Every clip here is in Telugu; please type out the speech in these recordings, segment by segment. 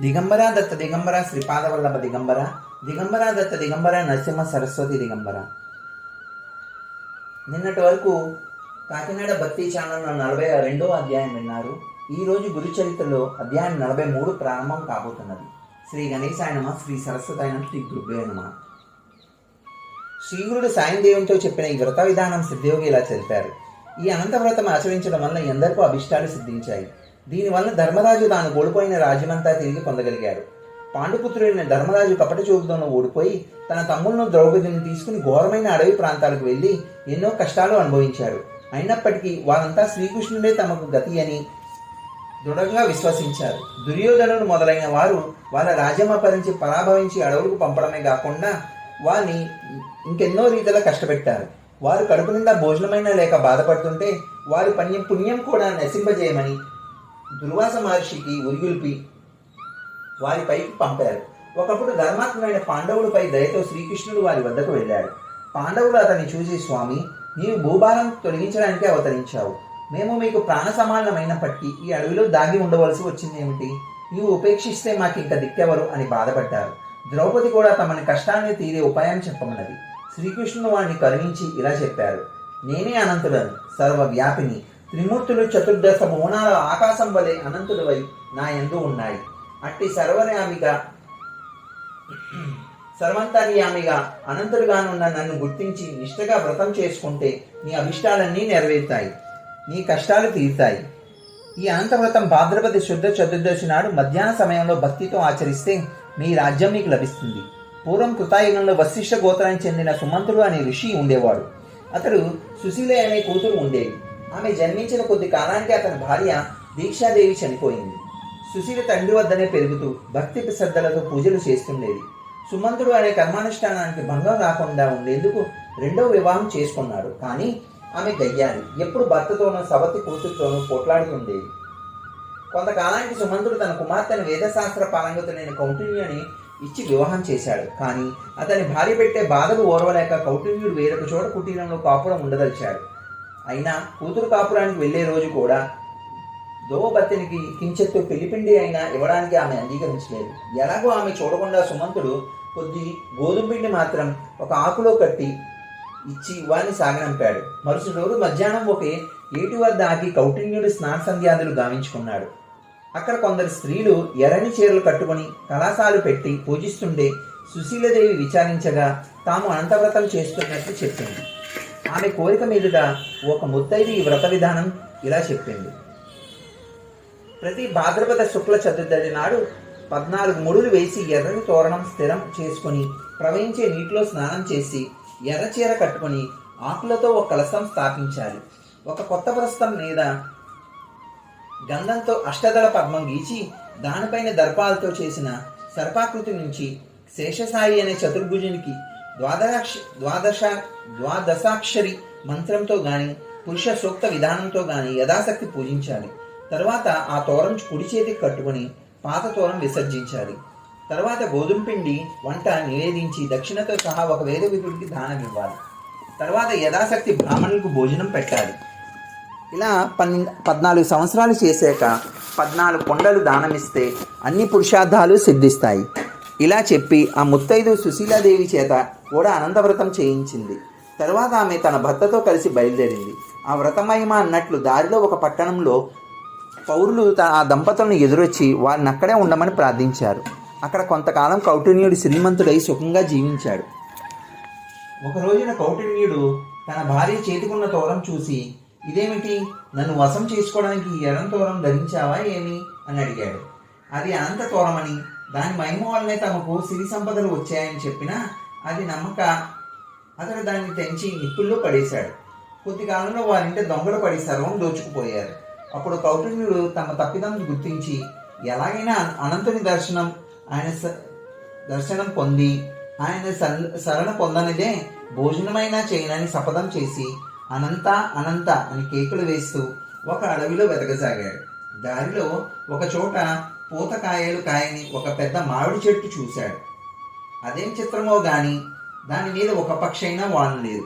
దిగంబర దత్త దిగంబర శ్రీపాదవల్లభ దిగంబర దిగంబర దత్త దిగంబర నరసింహ సరస్వతి దిగంబర నిన్నటి వరకు కాకినాడ భక్తి ఛానల్లో నలభై రెండో అధ్యాయం విన్నారు. ఈరోజు గురు చరిత్రలో అధ్యాయం నలభై మూడు ప్రారంభం కాబోతున్నది. శ్రీ గణేశాయనమ శ్రీ సరస్వతాయన శ్రీ గురుభే శ్రీగురుడు సాయం దేవునితో చెప్పిన ఈ వ్రత విధానం సిద్ధయోగి ఇలా తెలిపారు ఈ అనంత వ్రతం ఆచరించడం వల్ల ఎందరికో అభిష్టాలు సిద్ధించాయి. దీనివల్ల ధర్మరాజు తాను కోల్పోయిన రాజ్యమంతా తిరిగి పొందగలిగాడు. పాండుపుత్రుడైన ధర్మరాజు కపట చూపుతోనూ ఓడిపోయి తన తమ్ములను ద్రౌపదిని తీసుకుని ఘోరమైన అడవి ప్రాంతాలకు వెళ్ళి ఎన్నో కష్టాలు అనుభవించారు అయినప్పటికీ వారంతా శ్రీకృష్ణుడే తమకు గతి అని దృఢంగా విశ్వసించారు. దుర్యోధనుడు మొదలైన వారు వాళ్ళ రాజ్యం అపరించి పరాభవించి అడవులకు పంపడమే కాకుండా వారిని ఇంకెన్నో రీతిలో కష్టపెట్టారు. వారు కడుపు నిండా భోజనమైనా లేక బాధపడుతుంటే వారి పుణ్యం పుణ్యం కూడా నశింపజేయమని దుర్వాస మహర్షికి ఉరిగుల్పి వారిపైకి పంపారు. ఒకప్పుడు ధర్మాత్మైన పాండవులపై దయతో శ్రీకృష్ణుడు వారి వద్దకు వెళ్ళాడు. పాండవులు అతన్ని చూసి స్వామి నీవు భూభారం తొలగించడానికి అవతరించావు. మేము మీకు ప్రాణ సమానమైనప్పటికీ ఈ అడవిలో దాగి ఉండవలసి వచ్చిందేమిటి? నీవు ఉపేక్షిస్తే మాకు ఇంకా దిక్కెవరు? అని బాధపడ్డారు. ద్రౌపది కూడా తమని కష్టాన్ని తీరే ఉపాయం చెప్పమన్నది. శ్రీకృష్ణుడు వాడిని కరుణించి ఇలా చెప్పారు. నేనే అనంతుడను సర్వ వ్యాపిని త్రిమూర్తులు చతుర్దశ భువనాల ఆకాశం వలె అనంతుడవై నా ఎందు ఉన్నాయి. అట్టి సర్వనామిగా సర్వంతర్యామిగా అనంతుడుగానున్న నన్ను గుర్తించి నిష్టగా వ్రతం చేసుకుంటే నీ అభిష్టాలన్నీ నెరవేరుతాయి నీ కష్టాలు తీరుతాయి. ఈ అనంత వ్రతం శుద్ధ చతుర్దశి నాడు మధ్యాహ్న సమయంలో భక్తితో ఆచరిస్తే మీ రాజ్యం మీకు లభిస్తుంది. పూర్వం కృతాయుగంలో వశిష్ఠ గోత్రానికి చెందిన సుమంతుడు అనే ఋషి ఉండేవాడు. అతడు సుశీలే అనే కూతురు ఉండేది. ఆమె జన్మించిన కొద్ది కాలానికి అతని భార్య దీక్షాదేవి చనిపోయింది. సుశీల తండ్రి వద్దనే పెరుగుతూ భక్తి శ్రద్ధలతో పూజలు చేస్తుండేది. సుమంతుడు అనే కర్మానుష్ఠానానికి భంగం రాకుండా ఉండేందుకు రెండో వివాహం చేసుకున్నాడు. కానీ ఆమె గయ్యాలి. ఎప్పుడు భర్తతోనూ సవతి కూతురుతోనూ పోట్లాడుతుండేది. కొంతకాలానికి సుమంతుడు తన కుమార్తెను వేదశాస్త్ర పారంగతులైన కౌటిల్యుని ఇచ్చి వివాహం చేశాడు. కానీ అతని భార్య పెట్టే బాధలు ఓర్వలేక కౌటిల్యుడు వేరొక చోట కుటీరంలో కాపురం ఉండదలిచాడు. అయినా కూతురు కాపురానికి వెళ్ళే రోజు కూడా దోవబత్తినికి కించెత్తు పెళ్ళిపిండి అయినా ఇవ్వడానికి ఆమె అంగీకరించలేదు. ఎలాగో ఆమె చూడకుండా సుమంతుడు కొద్ది గోధుమ పిండి మాత్రం ఒక ఆకులో కట్టి ఇచ్చి వారిని సాగనంపాడు. మరుసటి రోజు మధ్యాహ్నం ఒకే ఏటి వద్ద ఆగి కౌటిన్యుడి స్నాన సంధ్యాదులు గావించుకున్నాడు. అక్కడ కొందరు స్త్రీలు ఎర్రని చీరలు కట్టుకొని కళాశాలు పెట్టి పూజిస్తుండే సుశీలదేవి విచారించగా తాము అనంతవ్రతం చేస్తున్నట్లు చెప్పింది. ఆమె కోరిక మీదుగా ఒక ముత్తైది ఈ వ్రత విధానం ఇలా చెప్పింది. ప్రతి భాద్రపద శుక్ల చతుర్థి నాడు పద్నాలుగు ముడులు వేసి ఎర్రని తోరణం స్థిరం చేసుకుని ప్రవహించే నీటిలో స్నానం చేసి ఎర్ర చీర కట్టుకొని ఆకులతో ఒక కలసం స్థాపించాలి. ఒక కొత్త ప్రస్థం మీద గంధంతో అష్టదళ పద్మం గీచి దానిపైన దర్పాలతో చేసిన సర్పాకృతి నుంచి శేషసాయి అనే చతుర్భుజునికి ద్వాదశాక్ష ద్వాదశ ద్వాదశాక్షరి మంత్రంతో గాని పురుష సూక్త విధానంతో గాని యథాశక్తి పూజించాలి. తర్వాత ఆ తోరం కుడి చేతికి కట్టుకొని పాత తోరం విసర్జించాలి. తర్వాత గోధుమ పిండి వంట నివేదించి దక్షిణతో సహా ఒక వేద విధుడికి దానం ఇవ్వాలి తర్వాత యథాశక్తి బ్రాహ్మణులకు భోజనం పెట్టాలి. ఇలా పన్నెండు పద్నాలుగు సంవత్సరాలు చేశాక పద్నాలుగు కొండలు దానమిస్తే అన్ని పురుషార్థాలు సిద్ధిస్తాయి. ఇలా చెప్పి ఆ ముత్తైదు సుశీలాదేవి చేత కూడా అనంతవ్రతం చేయించింది. తరువాత ఆమె తన భర్తతో కలిసి బయలుదేరింది. ఆ వ్రతమహిమ అన్నట్లు దారిలో ఒక పట్టణంలో పౌరులు ఆ దంపతులను ఎదురొచ్చి వారిని అక్కడే ఉండమని ప్రార్థించారు. అక్కడ కొంతకాలం కౌటిన్యుడు శ్రీమంతుడై సుఖంగా జీవించాడు. ఒక రోజున కౌటిన్యుడు తన భార్య చేతికున్న తోరం చూసి ఇదేమిటి? నన్ను వశం చేసుకోవడానికి ఈ తోరం ధరించావా ఏమి? అని అడిగాడు. అది అనంత తోరమని దాని మహిమ వల్లనే తమకు సిరి సంపదలు వచ్చాయని చెప్పినా అది నమ్మక అతడు దాన్ని తెంచి నిప్పుల్లో పడేశాడు. కొద్ది కాలంలో వారింట దొంగలు పడి సర్వం దోచుకుపోయారు. అప్పుడు కౌటిల్యుడు తమ తప్పిదం గుర్తించి ఎలాగైనా అనంతుని దర్శనం ఆయన స- దర్శనం పొంది ఆయన సరణ శరణ పొందనిదే భోజనమైనా చేయనని శపథం చేసి అనంత అనంత అని కేకులు వేస్తూ ఒక అడవిలో వెతకసాగాడు. దారిలో ఒక చోట పూతకాయలు కాయని ఒక పెద్ద మామిడి చెట్టు చూశాడు. అదేం చిత్రమో గాని దాని మీద ఒక పక్షైనా వాడలేదు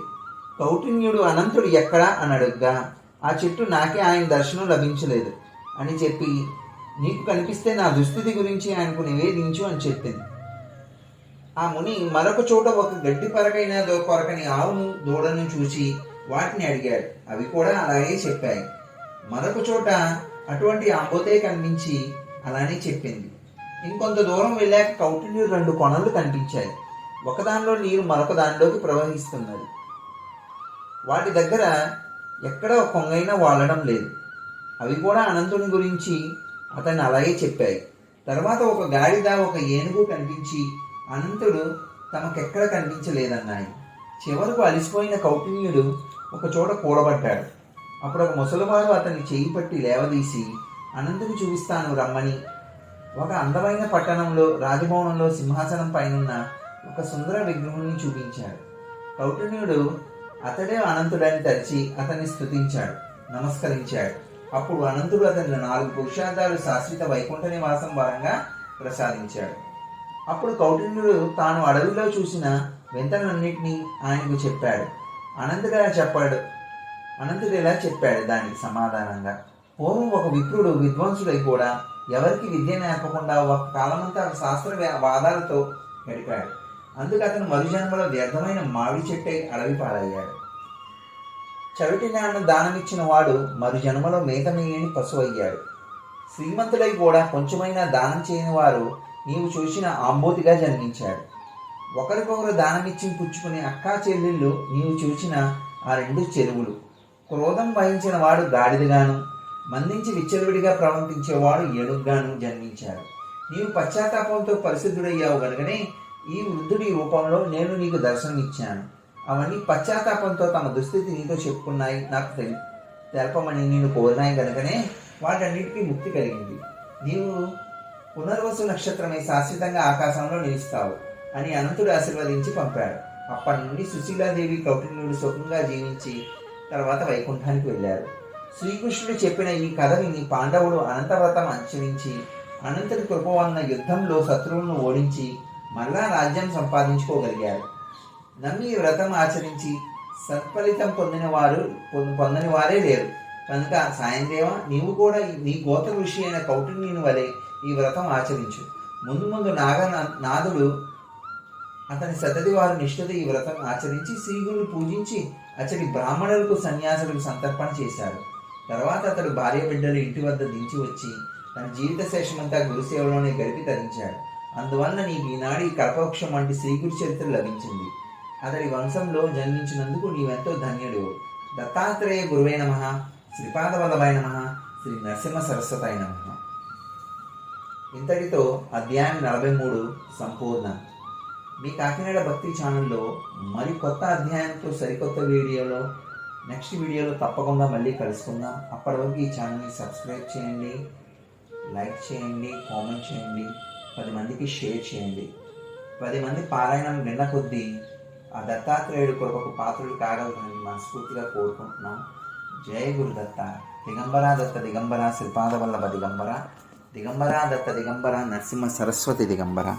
కౌటిన్యుడు అనంతుడు ఎక్కడా అని అడుగ్గా ఆ చెట్టు నాకే ఆయన దర్శనం లభించలేదు అని చెప్పి నీకు కనిపిస్తే నా దుస్థితి గురించి ఆయనకు నివేదించు అని చెప్పింది. ఆ ముని మరొక చోట ఒక గడ్డి పరకైన కొరకని ఆవును దూడను చూసి వాటిని అడిగాడు. అవి కూడా అలాగే చెప్పాయి. మరొక చోట అటువంటి ఆంబోతే కనిపించి అలానే చెప్పింది. ఇంకొంత దూరం వెళ్ళాక కౌటిల్యు రెండు కొనలు కనిపించాయి. ఒకదానిలో నీరు మరొక దానిలోకి ప్రవహిస్తున్నది. వాటి దగ్గర ఎక్కడ కొంగైనా వాలడం లేదు. అవి కూడా అనంతుని గురించి అతన్ని అలాగే చెప్పాయి. తర్వాత ఒక గాడిద ఒక ఏనుగు కనిపించి అనంతుడు తమకెక్కడ కనిపించలేదన్నాయి. చివరకు అలిసిపోయిన కౌటిన్యుడు ఒక చోట కూడబడ్డాడు అప్పుడు ఒక ముసలివారు అతన్ని చేయి పట్టి లేవదీసి అనంతుని చూపిస్తాను రమ్మని ఒక అందమైన పట్టణంలో రాజభవనంలో సింహాసనం పైనున్న ఒక సుందర విగ్రహాన్ని చూపించాడు. కౌటుణ్యుడు అతడే అనంతుడని తరిచి అతన్ని స్తుతించాడు నమస్కరించాడు. అప్పుడు అనంతుడు అతన్ని నాలుగు పురుషార్థాలు శాశ్వత వైకుంఠ నివాసం వరంగా ప్రసాదించాడు. అప్పుడు కౌటుణ్యుడు తాను అడవిలో చూసిన వింతలన్నింటినీ ఆయనకు చెప్పాడు. అనంతుడు చెప్పాడు? అనంతుడు ఇలా చెప్పాడు? దానికి సమాధానంగా పూర్వం ఒక విప్రుడు విద్వాంసుడై కూడా ఎవరికి విద్య నేర్పకుండా ఒక కాలమంతా శాస్త్ర వాదాలతో గడిపాడు అందుకు అతను మరుజన్మలో వ్యర్థమైన మామిడి చెట్టై అడవి పాలయ్యాడు. చవిటి నాన్న దానమిచ్చిన వాడు మరు జన్మలో మేతమేయని పశువు అయ్యాడు శ్రీమంతుడై కూడా కొంచెమైనా దానం చేయని వారు నీవు చూసిన ఆంబోతిగా జన్మించాడు. ఒకరికొకరు దానమిచ్చి పుచ్చుకునే అక్కా చెల్లెళ్ళు నీవు చూసిన ఆ రెండు చెరువులు. క్రోధం వహించిన వాడు గాడిదగాను మందించి విచ్చలవిడిగా ప్రవర్తించేవాడు ఏనుగ్గాను జన్మించాడు. నీవు పశ్చాత్తాపంతో పరిశుద్ధుడయ్యావు గనుకనే ఈ వృద్ధుడి రూపంలో నేను నీకు దర్శనమిచ్చాను. అవన్నీ పశ్చాత్తాపంతో తమ దుస్థితి నీతో చెప్పుకున్నాయి. నాకు తెలి తెలపమని నేను కోరినాయి కనుకనే వాటన్నిటికీ ముక్తి కలిగింది. నీవు పునర్వసు నక్షత్రమై శాశ్వతంగా ఆకాశంలో నిలుస్తావు అని అనంతుడు ఆశీర్వదించి పంపాడు. అప్పటి నుండి సుశీలాదేవి కౌటిల్యుడు సుఖంగా జీవించి తర్వాత వైకుంఠానికి వెళ్ళారు. శ్రీకృష్ణుడు చెప్పిన ఈ కథ విని పాండవులు అనంతవ్రతం ఆచరించి అనంతుడి కృప వలన యుద్ధంలో శత్రువులను ఓడించి మరలా రాజ్యం సంపాదించుకోగలిగారు నమ్మి ఈ వ్రతం ఆచరించి సత్ఫలితం పొందిన వారు పొందని వారే లేరు. కనుక సాయందేవ నీవు కూడా నీ గోత్ర ఋషి అయిన కౌటిల్యుని వలె ఈ వ్రతం ఆచరించు. ముందు ముందు నాగ నాదుడు అతని సతది వారు నిష్ఠత ఈ వ్రతం ఆచరించి శ్రీగుని పూజించి అతడి బ్రాహ్మణులకు సన్యాసులకు సంతర్పణ చేశారు తర్వాత అతడు భార్య బిడ్డలు ఇంటి వద్ద దించి వచ్చి తన జీవిత శేషమంతా గురుసేవలోనే గడిపి తరించాడు. అందువల్ల నీకు ఈనాడు ఈ కల్పవృక్షం వంటి శ్రీగురు చరిత్ర లభించింది. అతడి వంశంలో జన్మించినందుకు నీవెంతో ధన్యుడు దత్తాత్రేయ గురువే నమ. శ్రీపాద వల్లభాయ నమ. శ్రీ నరసింహ సరస్వతాయ నమ. ఇంతటితో అధ్యాయం నలభై మూడు సంపూర్ణ. మీ కాకినాడ భక్తి ఛానల్లో మరి కొత్త అధ్యాయంతో సరికొత్త వీడియోలో నెక్స్ట్ వీడియోలో తప్పకుండా మళ్ళీ కలుసుకుందాం. అప్పటి వరకు ఈ ఛానల్ని సబ్స్క్రైబ్ చేయండి లైక్ చేయండి కామెంట్ చేయండి పది మందికి షేర్ చేయండి. పది మంది పారాయణం విన్న కొద్దీ ఆ దత్తాత్రేయుడు కొరకు పాత్రలు కాగలరని మనస్ఫూర్తిగా కోరుకుంటున్నాం. జయ గురుదత్త. దిగంబరా దత్త దిగంబర శ్రీపాద వల్లభ దిగంబర. దిగంబరా దత్త దిగంబర నరసింహ సరస్వతి దిగంబర.